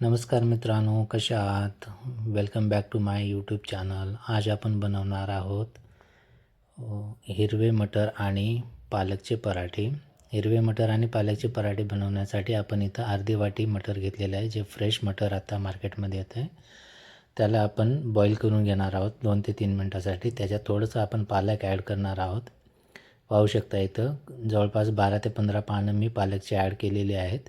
नमस्कार मित्रांनो कशा आहात? Welcome back to my YouTube channel आज आपण बनवणार आहोत हिरवे मटर आणि पालकचे पराठे. हिरवे मटर आणि पालकचे पराठे बनवण्यासाठी आपण इथं अर्धी वाटी मटर घेतलेलं आहे जे फ्रेश मटर आता मार्केटमध्ये येतं आहे त्याला आपण बॉईल करून घेणार आहोत दोन ते तीन मिनटासाठी. त्याच्यात थोडंसं आपण पालक ॲड करणार आहोत. पाहू शकता इथं जवळपास बारा ते पंधरा पानं मी पालकचे ॲड केलेली आहेत.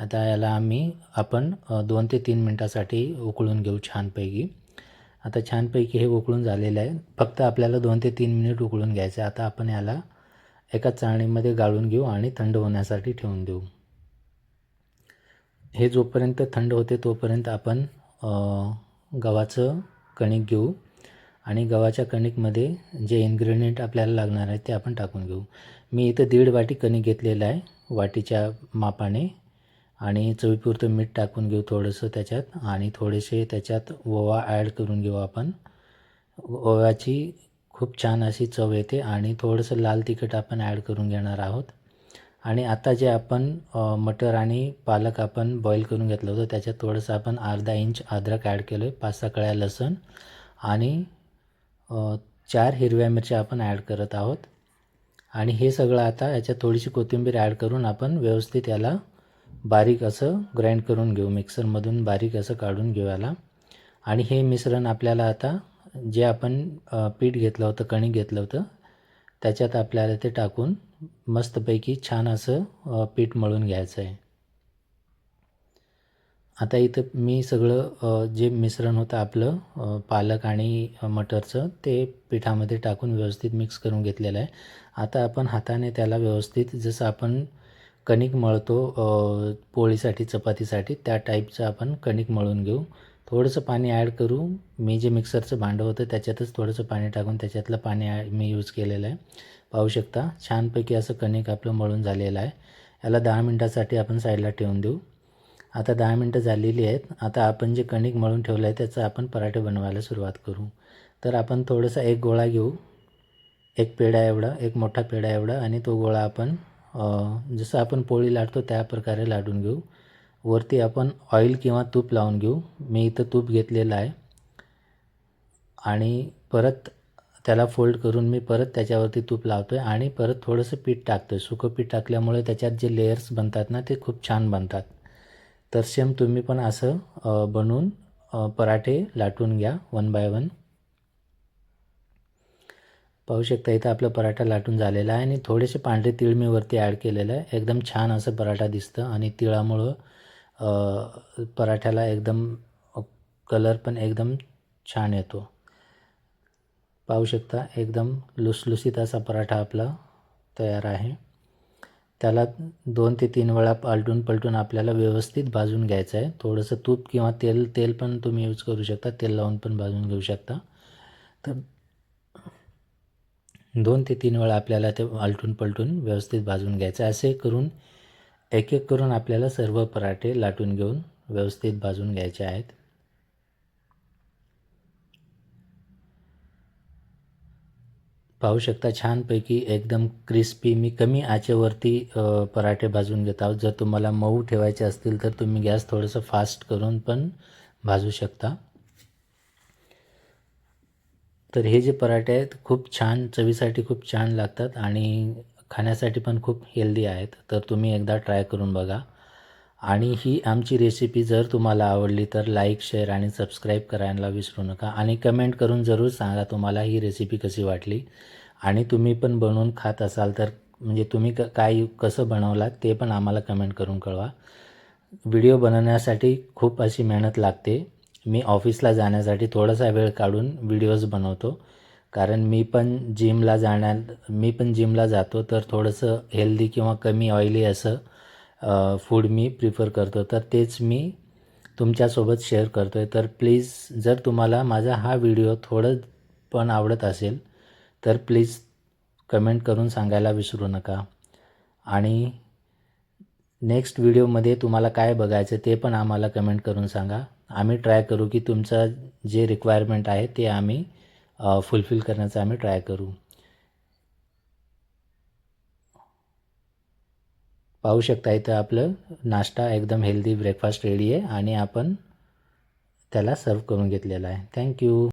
आता याला आम्ही आपण दोन ते तीन मिनटासाठी उकळून घेऊ छानपैकी. आता छानपैकी हे उकळून झालेलं आहे. फक्त आपल्याला दोन ते तीन मिनिट उकळून घ्यायचं आहे. आता आपण याला एका चाळणीमध्ये गाळून घेऊ आणि थंड होण्यासाठी ठेवून देऊ. हे जोपर्यंत थंड होते तोपर्यंत आपण गव्हाचं कणिक घेऊ आणि गव्हाच्या कणिकमध्ये जे इन्ग्रेडियंट आपल्याला लागणार आहे ते आपण टाकून घेऊ. मी इथं दीड वाटी कणिक घेतलेलं आहे वाटीच्या मापाने. आणि चवीपुरतं मीठ टाकून घेऊ थोडंसं त्याच्यात आणि थोडेसे त्याच्यात ओवा ॲड करून घेऊ आपण. ओव्याची खूप छान अशी चव येते आणि थोडंसं लाल तिखट आपण ॲड करून घेणार आहोत. आणि आता जे आपण मटर आणि पालक आपण बॉईल करून घेतलं होतं त्याच्यात थोडंसं आपण अर्धा इंच अद्रक ॲड केलं आहे पाच सहा कळ्या लसूण आणि चार हिरव्या मिरच्या आपण ॲड करत आहोत. आणि हे सगळं आता याच्यात थोडीशी कोथिंबीर ॲड करून आपण व्यवस्थित याला बारीक असं ग्राइंड करून घेऊ मिक्सरमधून बारीक असं काढून घेऊ याला. आणि हे मिश्रण आपल्याला आता जे आपण पीठ घेतलं होतं कणिक घेतलं होतं त्याच्यात आपल्याला ते टाकून मस्तपैकी छान असं पीठ मळून घ्यायचं आहे आता इथं मी सगळं जे मिश्रण होतं आपलं पालक आणि मटरचं ते पिठामध्ये टाकून व्यवस्थित मिक्स करून घेतलेलं आहे. आता आपण हाताने त्याला व्यवस्थित जसं आपण कणिक मळतो पोळीसाठी चपातीसाठी त्या टाईपचं आपण कणिक मळून घेऊ. थोडंसं पाणी ॲड करू. मी जे मिक्सरचं भांडं होतं त्याच्यातच थोडंसं पाणी टाकून त्याच्यातलं पाणी मी यूज केलेलं आहे. पाहू शकता छानपैकी असं कणिक आपलं मळून झालेलं आहे. याला दहा मिनटासाठी आपण साईडला ठेवून देऊ. आता दहा मिनटं झालेली आहेत. आता आपण जे कणिक मळून ठेवलं आहे त्याचं आपण पराठे बनवायला सुरुवात करू. तर आपण थोडंसं एक गोळा घेऊ. एक पेढा एवढा एक मोठा पेढा एवढा आणि तो गोळा आपण जसं आपण पोळी लाटतो त्या प्रकारे लाटून घेऊ. वरती आपण ऑइल किंवा तूप लावून घेऊ. मी इथं तूप घेतलेलं आहे. आणि परत त्याला फोल्ड करून मी परत त्याच्यावरती तूप लावतो आहे आणि परत थोडंसं पीठ टाकतो आहे सुकं पीठ टाकल्यामुळे त्याच्यात जे लेयर्स बनतात ना ते खूप छान बनतात. तर सेम तुम्ही पण असं बनवून पराठे लाटून घ्या वन बाय वन पाहू शकता इथं आपलं पराठा लाटून झालेला आहे आणि थोडेसे पांढरे तीळ मी वरती ॲड केलेलं आहे. एकदम छान असं पराठा दिसतं आणि तिळामुळं पराठ्याला एकदम कलर पण एकदम छान येतो. पाहू शकता एकदम लुसलुसीत असा पराठा आपला तयार आहे. त्याला दोन ते तीन वेळा पालटून पलटून आपल्याला व्यवस्थित भाजून घ्यायचं आहे. थोडंसं तूप किंवा तेल तेल पण तुम्ही यूज करू शकता. तेल लावून पण भाजून घेऊ शकता. तर दोन ते तीन वेळा आपल्याला ते आलटून पलटून व्यवस्थित भाजून घ्यायचं. असे करून एक एक करून आपल्याला सर्व पराठे लाटून घेऊन व्यवस्थित भाजून घ्यायचे आहेत. पाहू शकता छानपैकी एकदम क्रिस्पी मी कमी आचेवरती पराठे भाजून घेत आहोत. जर तुम्हाला मऊ ठेवायचे असतील तर तुम्ही गॅस थोडंसं फास्ट करून पण भाजू शकता. तर हे जे पराठे आहेत खूप छान चवीसाठी खूप छान लागतात आणि खाण्यासाठी पण खूप हेल्दी आहेत. तर तुम्ही एकदा ट्राय करून बघा. आणि ही आमची रेसिपी जर तुम्हाला आवडली तर लाईक शेअर आणि सबस्क्राईब करायला विसरू नका. आणि कमेंट करून जरूर सांगा तुम्हाला ही रेसिपी कशी वाटली. आणि तुम्ही पण बनवून खात असाल तर म्हणजे तुम्ही क काय कसं बनवलात ते पण आम्हाला कमेंट करून कळवा. व्हिडिओ बनवण्यासाठी खूप अशी मेहनत लागते. मी ऑफिसला जाण्यासाठी थोडासा वेळ काढून व्हिडिओज बनवतो. कारण मी पण जिमला जाण्या मी पण जिमला जातो तर थोडंसं हेल्दी किंवा कमी ऑइली असं फूड मी प्रिफर करतो. तर तेच मी तुमच्यासोबत शेअर करतो आहे तर प्लीज जर तुम्हाला माझा हा व्हिडिओ थोडं पण आवडत असेल तर प्लीज कमेंट करून सांगायला विसरू नका. आणि नेक्स्ट व्हिडिओमध्ये तुम्हाला काय बघायचं ते पण आम्हाला कमेंट करून सांगा. आम्ही ट्राय करू की तुमचं जे रिक्वायरमेंट आहे ते आम्ही फुलफिल करण्याचा आम्ही ट्राय करू. पाहू शकता इथं आपलं नाश्ता एकदम हेल्दी ब्रेकफास्ट रेडी आहे आणि आपण त्याला सर्व करून घेतलेला आहे. थँक्यू